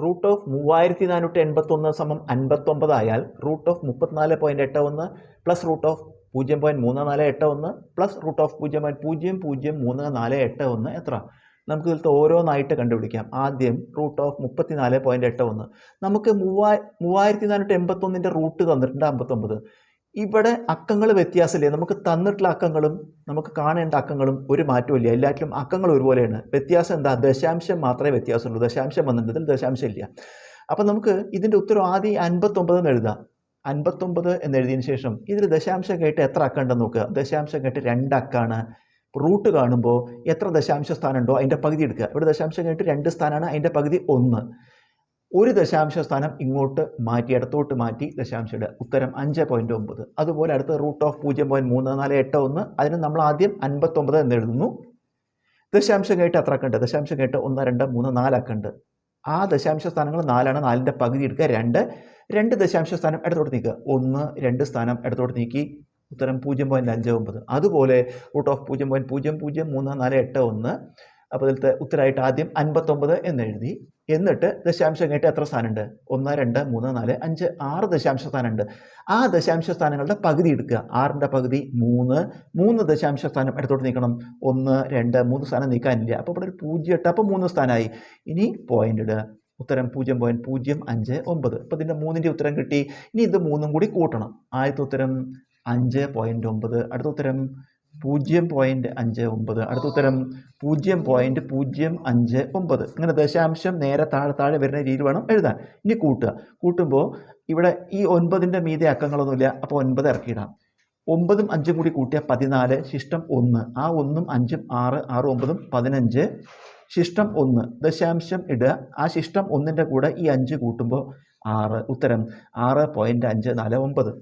Root of മൂവായിരത്തി നാനൂറ്റി എൺപത്തൊന്ന് സമം അൻപത്തൊമ്പതായാൽ റൂട്ട് ഓഫ് മുപ്പത്തിനാല് പോയിന്റ് എട്ട് ഒന്ന് പ്ലസ് റൂട്ട് ഓഫ് പൂജ്യം പോയിന്റ് മൂന്ന് നാല് എട്ട് ഒന്ന് പ്ലസ് റൂട്ട് ഓഫ് പൂജ്യം പോയിന്റ് പൂജ്യം പൂജ്യം മൂന്ന് നാല് എട്ട് ഒന്ന് എത്ര? നമുക്ക് ഇതിലത്തെ ഓരോന്നായിട്ട് കണ്ടുപിടിക്കാം. ആദ്യം റൂട്ട് ഓഫ് മുപ്പത്തി നാല് പോയിന്റ് എട്ട് ഒന്ന്. നമുക്ക് മൂവായി മൂവായിരത്തി നാനൂറ്റി എൺപത്തൊന്നിന്റെ റൂട്ട് തന്നിട്ടുണ്ട് അമ്പത്തൊമ്പത് ഇവിടെ അക്കങ്ങൾ വ്യത്യാസമില്ലേ? നമുക്ക് തന്നിട്ടുള്ള അക്കങ്ങളും നമുക്ക് കാണേണ്ട അക്കങ്ങളും ഒരു മാറ്റമില്ല എല്ലാറ്റിലും അക്കങ്ങൾ ഒരുപോലെയാണ്. വ്യത്യാസം എന്താ? ദശാംശം മാത്രമേ വ്യത്യാസമുള്ളൂ. ദശാംശം വന്നിട്ടുണ്ടതിൽ ദശാംശം ഇല്ല. അപ്പം നമുക്ക് ഇതിന്റെ ഉത്തരം ആദ്യം അൻപത്തൊമ്പത് എന്ന് എഴുതാം. അൻപത്തൊമ്പത് എന്ന് എഴുതിയതിന് ശേഷം ഇതിൽ ദശാംശം കേട്ട് എത്ര അക്കമുണ്ടെന്ന് നോക്കുക. ദശാംശം കേട്ട് രണ്ട് അക്കാണ്. റൂട്ട് കാണുമ്പോൾ എത്ര ദശാംശ സ്ഥാനം ഉണ്ടോ അതിന്റെ പകുതി എടുക്കുക. ഇവിടെ ദശാംശം കേട്ട് രണ്ട് സ്ഥാനമാണ്. അതിന്റെ പകുതി ഒന്ന്. ഒരു ദശാംശ സ്ഥാനം ഇങ്ങോട്ട് മാറ്റി ഇടത്തോട്ട് മാറ്റി ദശാംശം ഇടുക ഉത്തരം അഞ്ച് പോയിന്റ് ഒമ്പത്. അതുപോലെ അടുത്ത റൂട്ട് ഓഫ് പൂജ്യം പോയിന്റ് മൂന്ന് നാല് എട്ട് ഒന്ന്. അതിന് നമ്മൾ ആദ്യം അൻപത്തൊമ്പത് എന്ന് എഴുതുന്നു. ദശാംശം കേട്ട് അത്ര കണ്ട് ദശാംശം കേട്ട് ഒന്ന് രണ്ട് മൂന്ന് നാല് അക്കുണ്ട് ആ ദശാംശ സ്ഥാനങ്ങൾ നാലാണ്. നാലിന്റെ പകുതി എടുക്കുക രണ്ട്. രണ്ട് ദശാംശ സ്ഥാനം ഇടത്തോട്ട് നീക്കുക. ഒന്ന് രണ്ട് സ്ഥാനം ഇടത്തോട്ട് നീക്കി. ഉത്തരം പൂജ്യം പോയിന്റ് അഞ്ച് ഒമ്പത്. അതുപോലെ റൂട്ട് ഓഫ് പൂജ്യം പോയിന്റ് പൂജ്യം പൂജ്യം മൂന്ന് നാല് എട്ട് ഒന്ന്. അപ്പോൾ ഇതിലത്തെ ഉത്തരമായിട്ട് ആദ്യം അൻപത്തൊമ്പത് എന്ന് എഴുതി. എന്നിട്ട് ദശാംശം കേട്ട് എത്ര സ്ഥാനമുണ്ട്? ഒന്ന് രണ്ട് മൂന്ന് നാല് അഞ്ച് ആറ് ദശാംശ സ്ഥാനമുണ്ട്. ആ ദശാംശ സ്ഥാനങ്ങളുടെ പകുതി എടുക്കുക. ആറിന്റെ പകുതി മൂന്ന്. മൂന്ന് ദശാംശ സ്ഥാനം എടുത്തോട്ട് നീക്കണം. ഒന്ന് രണ്ട് മൂന്ന് സ്ഥാനം നീക്കാനില്ല. അപ്പോൾ ഇവിടെ ഒരു പൂജ്യം എട്ട്. അപ്പോൾ മൂന്ന് സ്ഥാനമായി. ഇനി പോയിന്റ് ഇടുക. ഉത്തരം പൂജ്യം പോയിന്റ് പൂജ്യം അഞ്ച് ഒമ്പത്. അപ്പോൾ ഇതിന്റെ മൂന്നിന്റെ ഉത്തരം കിട്ടി. ഇനി ഇത് മൂന്നും കൂടി കൂട്ടണം. ആദ്യത്തെ ഉത്തരം അഞ്ച് പോയിന്റ് ഒമ്പത്. അടുത്ത ഉത്തരം പൂജ്യം പോയിന്റ് അഞ്ച് ഒമ്പത്. അടുത്ത ഉത്തരം പൂജ്യം പോയിന്റ് പൂജ്യം അഞ്ച് ഒമ്പത്. ഇങ്ങനെ ദശാംശം നേരെ താഴെ താഴെ വരുന്ന രീതിയിൽ വേണം എഴുതാൻ. ഇനി കൂട്ടുക. കൂട്ടുമ്പോൾ ഇവിടെ ഈ ഒൻപതിന്റെ മീതെ അക്കങ്ങളൊന്നുമില്ല. അപ്പോൾ ഒൻപത് ഇറക്കിയിടാം. ഒമ്പതും അഞ്ചും കൂടി കൂട്ടിയാൽ പതിനാല് ശിഷ്ടം ഒന്ന്. ആ ഒന്നും അഞ്ചും ആറ് ആറ് ഒമ്പതും പതിനഞ്ച് ശിഷ്ടം ഒന്ന്. ദശാംശം ഇടുക. ആ ശിഷ്ടം ഒന്നിന്റെ കൂടെ ഈ അഞ്ച് കൂട്ടുമ്പോൾ ആറ്. ഉത്തരം ആറ് പോയിന്റ് അഞ്ച് നാല് ഒമ്പത്.